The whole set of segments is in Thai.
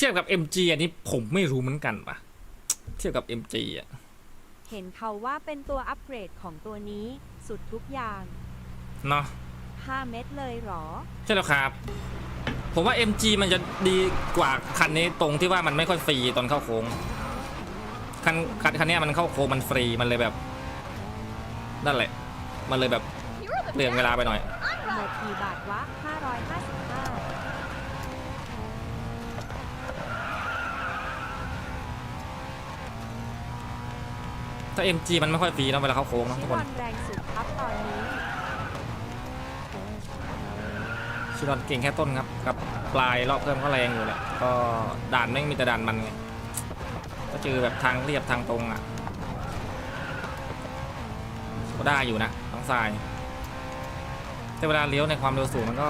เทียบกับ MG อันนี้ผมไม่รู้เหมือนกันปะเทียบกับ MG อะเห็นเขาว่าเป็นตัวอัปเกรดของตัวนี้สุดทุกอย่าง เนาะ5 เม็ดเลยเหรอ ใช่แล้วครับ ผมว่า MG มันจะดีกว่าคันนี้ตรงที่ว่ามันไม่ค่อยฟรีตอนเข้าโค้งคันคันคันเนี้ยมันเข้าโค้งมันฟรีมันเลยแบบนั่นแหละ มันเลยแบบเปลี่ยนเวลาไปหน่อย หมดกี่บาทวะ ถ้า MG มันไม่ค่อยฟรีนะเวลาเข้าโค้งนะทุชิกบคอนลแรงสุดครับตอนนี้ชิรอนเก่งแค่ต้นครับกับปลายรอบเพิ่มก็แรงอยู่แหละก็ด่านไม่งมีแต่ด่านมันไงก็เจอแบบทางเรียบทางตรงอะก็ได้อยู่นะทางซ้าย แต่เวลาเลี้ยวในความเร็วสูงมันก็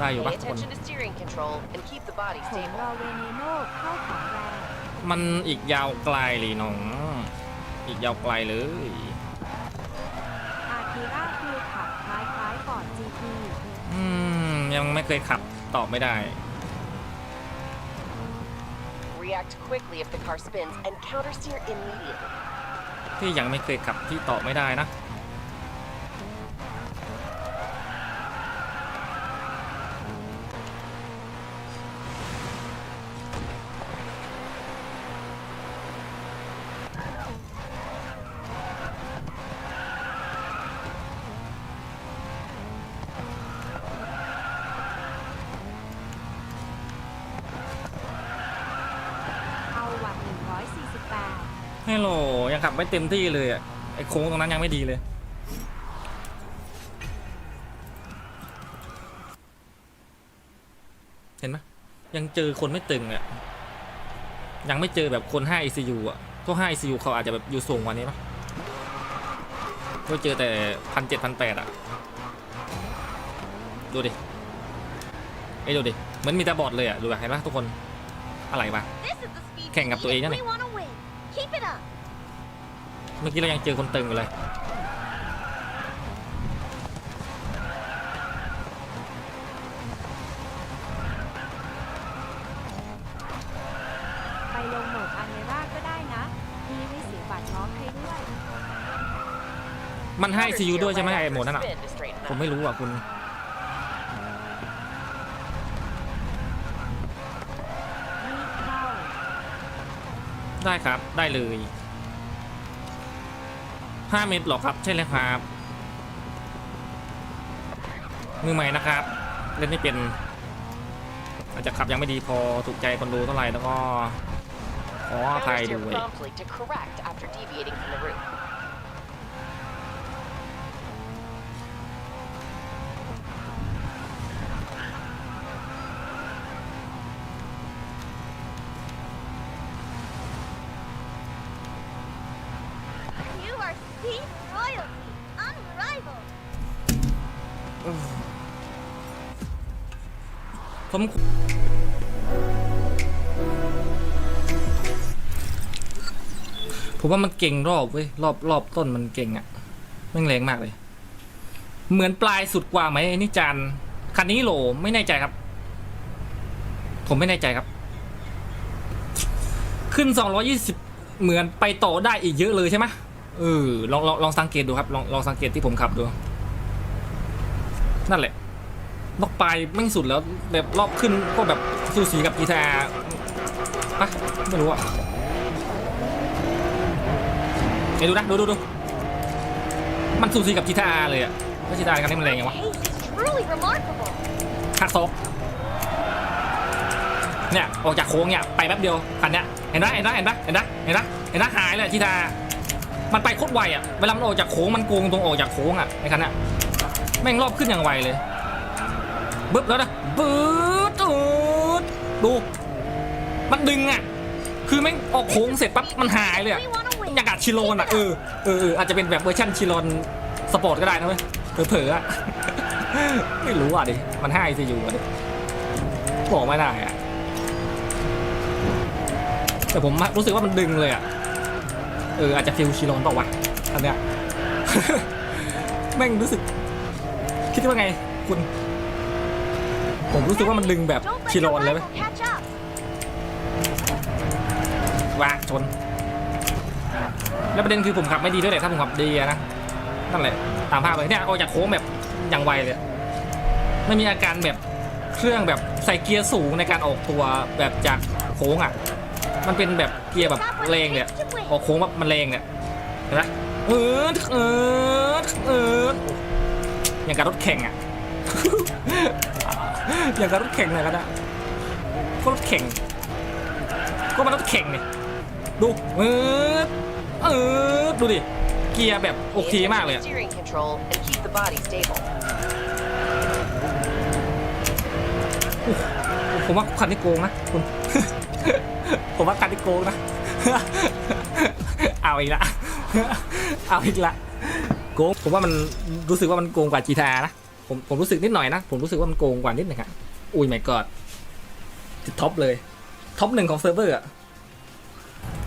ได้อยู่ Pay ปะทุกคน attention to steering control and keep the body ผม stable. รอเวเนโน่เข้าของแรงมันอีกยาวไกลเลยน้อง อีกยาวไกลเลย อาคิร่าคือขับคล้ายๆฟอร์ด GT อืม ยังไม่เคยขับตอบไม่ได้ React quickly if the car spins and counter steer immediately. ที่ยังไม่เคยขับที่ตอบไม่ได้นะ 148ฮัลโหลยังขับไม่เต็มที่เลยอะไอ้โค้งตรงนั้นยังไม่ดีเลย เห็นไหมยังเจอคนไม่ตึงอะยังไม่เจอแบบคน5 ECU อะพวก5 ECU เขาอาจจะแบบอยู่สูงกว่านี้ปะก็เจอแต่พันเจ็ดพันแปดอะ ดูดิไอ้ดูดิเหมือนมีต่บอดเลยอะดูแบบเห็นปะทุกคนอะไรปะแข่งกับตัวเองนั่นแข่เอง งเมื่อกี้เรายังเจอคนตึงอยู่เลย ไปลงโหมดอาเนราก็ได้นะพี่ไม่เสียบัตรน้องให้ด้วย มันให้ Counter CU steer ด้วยใช่ไหม right ไอ้ after โหมดนั่นอะ spin to straighten ผม up. ไม่รู้อะคุณนี่เข้า ได้ครับได้เลย 5 เมตรหรอครับใช่เลยครับ มือใหม่นะครับ เล่นไม่เป็น อาจจะขับยังไม่ดีพอถูกใจคนดูเท่าไหร่แล้วก็ขออภัยด้วย promptly to correct after deviating from the route. ผมผมว่ามันเก่งรอบเว้ยรอบรอบต้นมันเก่งอะ่ะแม่งแรงมากเลย เหมือนปลายสุดกว่าไหมไอ้นี่จานคันนี้โหลไม่แน่ใจครับ ผมไม่แน่ใจครับ ขึ้น 220 เหมือนไปต่อได้อีกเยอะเลยใช่ไหม เออลองลองลองสังเกตดูครับลองลองสังเกตที่ผมขับดู นั่นแหละนอกปลายไม่สุดแล้วแบบรอบขึ้นก็แบบสูสีกับกีตาร์ปะไม่รู้อะเดี๋ยวดูนะดูดูดูมันสูสีกับกีตาร์เลยอะแล้วกีตาร์กันนี่มันแรงยังวะคัดซอกเนี่ยออกจากโค้งเนี่ยไปแป๊บเดียวคันเนี้ยเห็นไหมเห็นไหมเห็นไหมเห็นไหมเห็นไหมเห็นไหมหายเลยกีตาร์ มันไปโคตรไวอะ เวลามันออกจากโค้งมันโกงตรงออกจากโค้งอะไอ้คันนี้แม่งรอบขึ้นอย่างไวเลยบึ๊บแล้วนะบึ๊ดตูดดู มันดึงอะ คือแม่งออกโค้งเสร็จปั๊บมันหายเลยอะอยากาศชิโรนอะเออเออเอออาจจะเป็นแบบเวอร์ชันชิโรนสปอร์ตก็ได้นะเว้ยเผลอๆอะไม่รู้อะดิ มันให้ซียูอะดิบอกไม่ได้อะแต่ผมรู้สึกว่ามันดึงเลยอะ เอออาจจะฟิลชิโรนเปล่าวะอันเนี้ยแม่งรู้สึก คิดว่าไงคุณ ผมรู้สึกว่ามันดึงแบบชิโรนเลยไหมว่าชน แล้วประเด็นคือผมขับไม่ดีด้วยแหละถ้าผมขับดีนะนั่นแหละตามภาพเลยเนี่ยออกจากโค้งแบบอย่างไวเลยไม่มีอาการแบบเครื่องแบบใส่เกียร์สูงในการออกตัวแบบจากโค้งอะ มันเป็นแบบเกียร์แบบแรงเนี่ยออกโค้งแบบมันแรงเนี่ยเห็นไหมเออเออเอออย่างกับรถแข่งอะอย่างกับรถแข่งเลยก็ได้ก็รถแข่งก็มันรถแข่งเนี่ยดูเออเออดูดิเกียร์แบบโอเคมากเลยผมว่าคันที่โกงนะคุณ ผมว่าคันที่โกงนะ เอาอีกละ เอาอีกละ โกง ผมว่ามันรู้สึกว่ามันโกงกว่าจีทานะ ผมผมรู้สึกนิดหน่อยนะ ผมรู้สึกว่ามันโกงกว่านิดหนึงครับอุ้ยไม่กอดติดท็อปเลย ท็อปหนึ่งของเซิร์ฟเวอร์อะ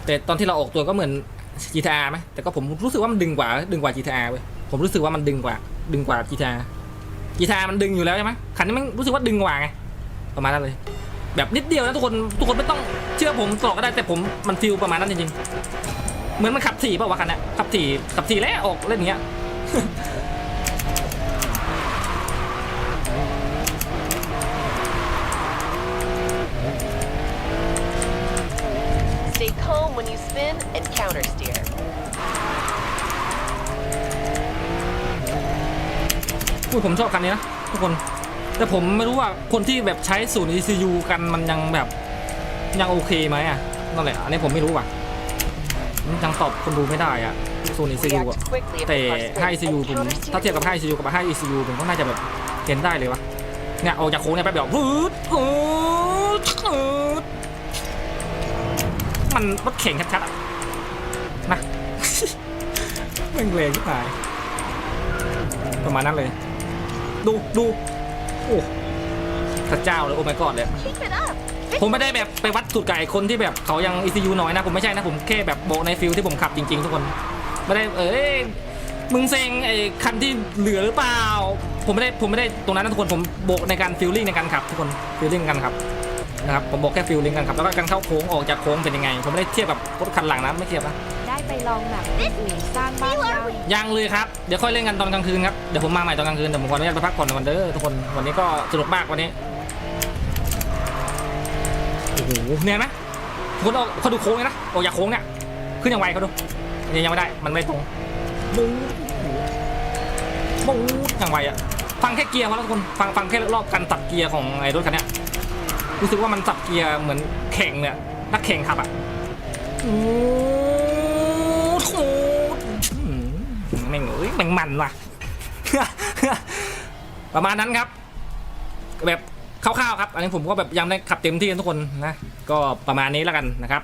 แต่ตอนที่เราออกตัวก็เหมือน GTA ไหมแต่ก็ผมรู้สึกว่ามันดึงกว่า ดึงกว่า GTA เว้ย ผมรู้สึกว่ามันดึงกว่า ดึงกว่า GTA GTA มันดึงอยู่แล้วใช่ไหมคันนี้มันรู้สึกว่าดึงกว่าไง ประมาณนั้นเลย แบบนิดเดียวนะทุกคนทุกคนไม่ต้องเชื่อผมตลอดก็ได้แต่ผมมันฟิลประมาณนั้นจริงๆเหมือนมันขับถี่เปล่าวะคันเนี้ยขับถี่ขับถี่แล้วออกเล่นอย่างเงี้ย Stay calm when you spin and counter steer. พูดผมชอบคันนี้นะทุกคน แต่ผมไม่รู้ว่าคนที่แบบใช้ศูนย์ ECU กันมันยังแบบยังโอเคไหมอะนั่นแหละอันนี้ผมไม่รู้ว่ะยังตอบคนดูไม่ได้อะศูนย์ ECU อะ React quickly if แต่ the car 5 spins ECU and ผม counter ถ้า steer เทียบกับ5 ECU กับ5 ECU ผมก็น่าจะแบบเห็นได้เลยวะเนี่ยออกจากโค้งเนี่ยแป๊บเดียวพืดพืดพืดมันรถเข็งชัดๆอะนะแม่งแรงที่ตายประมาณนั้นเลย ดูดู โอ้พระเจ้าเลยโอ้ my god เลย Keep it up. ผมไม่ได้แบบไปวัดสุดกับไอ้คนที่แบบเขายัง ECU น้อยนะ ผมไม่ใช่นะ ผมแค่แบบโบกในฟิลที่ผมขับจริง ๆ ทุกคน ไม่ได้เอ้ยมึงเซ็งไอ้คันที่เหลือหรือเปล่า ผมไม่ได้ผมไม่ได้ตรงนั้นนะทุกคนผมโบกในการฟิลลิ่งในการขับทุกคนฟิลลิ่งกันขับนะครับผมบอกแค่ฟิลลิ่งกันขับแล้วก็การเข้าโค้งออกจากโค้งเป็นยังไง ผมไม่ได้เทียบกับรถคันหลังนะไม่เทียบนะ ไปลองแบบอื่นสร้างบ้านยังยังเลยครับ เดี๋ยวค่อยเล่นกันตอนกลางคืนครับ เดี๋ยวผมมาใหม่ตอนกลางคืนเดี๋ยวผมขออนุญาตไปพักผ่อนก่อนเด้อทุกคน วันนี้ก็สนุกมากวันนี้ โอ้โหเนี่ยนะคนเอาเขาดูโค้งเลยนะออกจากโค้งเนี่ย ขึ้นยังไวเขาดูยังยังไม่ได้ มันไม่ตรงบู๊บู๊ยังไวอะฟังแค่เกียร์พอแล้วทุกคน ฟังฟังแค่รอบการตัดเกียร์ของไอ้รถคันเนี้ย รู้สึกว่ามันตัดเกียร์เหมือนแข่งเนี่ย นักแข่งขับอะโอ้ แม่งมันว่ะ ประมาณนั้นครับ แบบคร่าวๆครับ อันนี้ผมก็แบบยังได้ขับเต็มที่ทุกคนนะ ก็ประมาณนี้แล้วกันนะครับ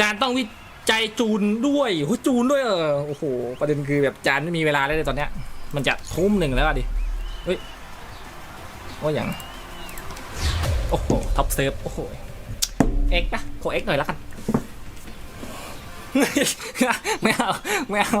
จานต้องวิจัยจูนด้วยโหจูนด้วยเออโอ้โห ประเด็นคือแบบจานไม่มีเวลาเลยตอนเนี้ย มันจะทุ่มหนึ่งแล้วดิ เฮ้ยว่าอย่าง โอ้โห ท็อปเซฟ โอ้โห เอ็กปะขอเอ็กหน่อยแล้วกัน ไม่เอา ไม่เอา